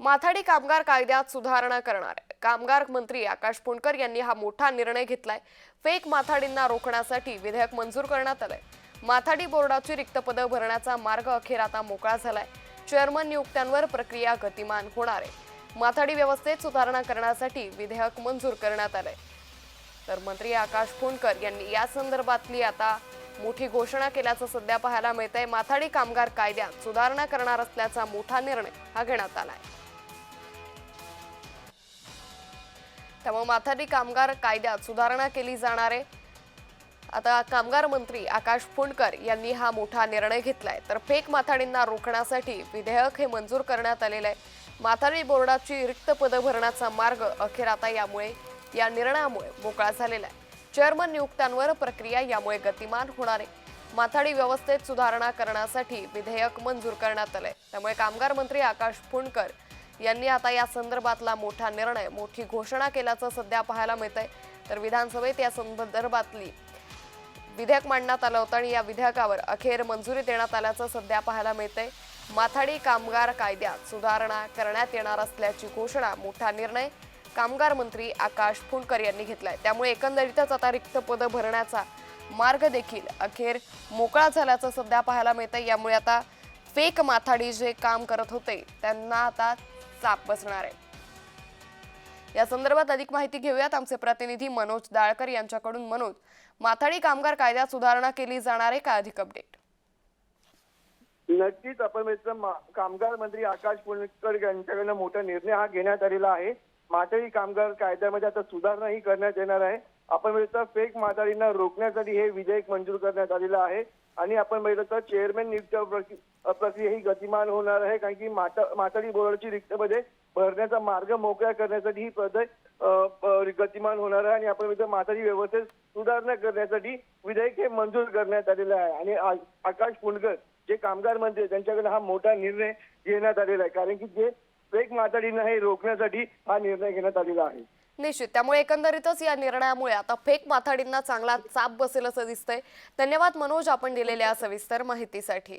माथाडी कामगार कायद्यात सुधारणा करणार आहे. कामगार मंत्री आकाश पुणकर यांनी हा मोठा निर्णय घेतलाय. फेक माथाडींना रोखण्यासाठी विधेयक मंजूर करण्यात आलंय. माथाडी बोर्डाची रिक्त पदं भरण्याचा मार्ग अखेर आता मोकळा झालाय. चेअरमन नियुक्त्यांवर प्रक्रिया गतिमान होणार आहे. माथाडी व्यवस्थेत सुधारणा करण्यासाठी विधेयक मंजूर करण्यात आलंय. तर मंत्री आकाश फोंडकर यांनी या संदर्भातली आता मोठी घोषणा केल्याचं सध्या पाहायला मिळतंय. माथाडी कामगार कायद्यात सुधारणा करणार असल्याचा मोठा निर्णय हा घेण्यात आला आहे त्यामुळे माथाडी कामगार कायद्यात सुधारणा केली जाणार आहे. आता कामगार मंत्री आकाश फुंडकर यांनी हा मोठा निर्णय घेतलाय. तर फेक माथाडींना रोखण्यासाठी विधेयक हे मंजूर करण्यात आलेलं आहे. माथाडी बोर्डाची रिक्त पदं भरण्याचा मार्ग अखेर आता यामुळे या निर्णयामुळे मोकळा झालेला आहे. चेअरमन नियुक्त्यांवर प्रक्रिया यामुळे गतिमान होणार आहे. माथाडी व्यवस्थेत सुधारणा करण्यासाठी विधेयक मंजूर करण्यात आलंय. त्यामुळे कामगार मंत्री आकाश फुंडकर यांनी आता या संदर्भातला मोठा निर्णय मोठी घोषणा केल्याचं सध्या पाहायला मिळतंय. तर विधानसभेत या संदर्भातली विधेयक मांडण्यात आलं होतं आणि या विधेयकावर अखेर मंजुरी देण्यात आल्याचं सध्या पाहायला मिळतंय. माथाडी कामगार कायद्यात सुधारणा करण्यात येणार असल्याची घोषणा मोठा निर्णय कामगार मंत्री आकाश फुंडकर यांनी घेतलाय. त्यामुळे एकंदरीतच आता रिक्त पदं भरण्याचा मार्ग देखील अखेर मोकळा झाल्याचं सध्या पाहायला मिळतंय. यामुळे आता फेक माथाडी जे काम करत होते त्यांना आता चाप बसणार आहे. या संदर्भात अधिक माहिती घेऊयात. आमचे प्रतिनिधी मनोज दाळकर यांच्याकडून. मनोज माथाडी कामगार कायद्यात सुधारणा केली जाणार आहे का? अधिक अपडेट नक्कीच आपण कामगार मंत्री आकाश पुणेकर यांच्याकडनं मोठा निर्णय हा घेण्यात आलेला आहे. माथाडी कामगार कायद्यामध्ये आता सुधारणा ही करण्यात येणार आहे. आपण मिळतं फेक माथाडींना रोखण्यासाठी हे विधेयक मंजूर करण्यात आलेलं आहे. आणि आपण पाहिलं तर चेअरमॅन नियुक्त प्रक्रिया ही गतिमान होणार आहे. कारण की माता- माथाडी बोर्डाची रिक्त भरण्याचा मार्ग मोकळा करण्यासाठी ही पदे गतिमान होणार आहे. आणि आपण मिळतं माथाडी व्यवस्थेत सुधारणा करण्यासाठी विधेयक हे मंजूर करण्यात आलेलं आहे. आणि आकाश पुंडकर जे कामगार मंत्री त्यांच्याकडे हा मोठा निर्णय घेण्यात आलेला आहे. कारण की जे वेग माथाडींना हे रोखण्यासाठी हा निर्णय घेण्यात आलेला आहे. निश्चित. त्यामुळे एकंदरीतच या निर्णयामुळे आता फेक माथाडींना चांगला चाप बसेल असं दिसतंय. धन्यवाद मनोज आपण दिलेल्या सविस्तर माहितीसाठी.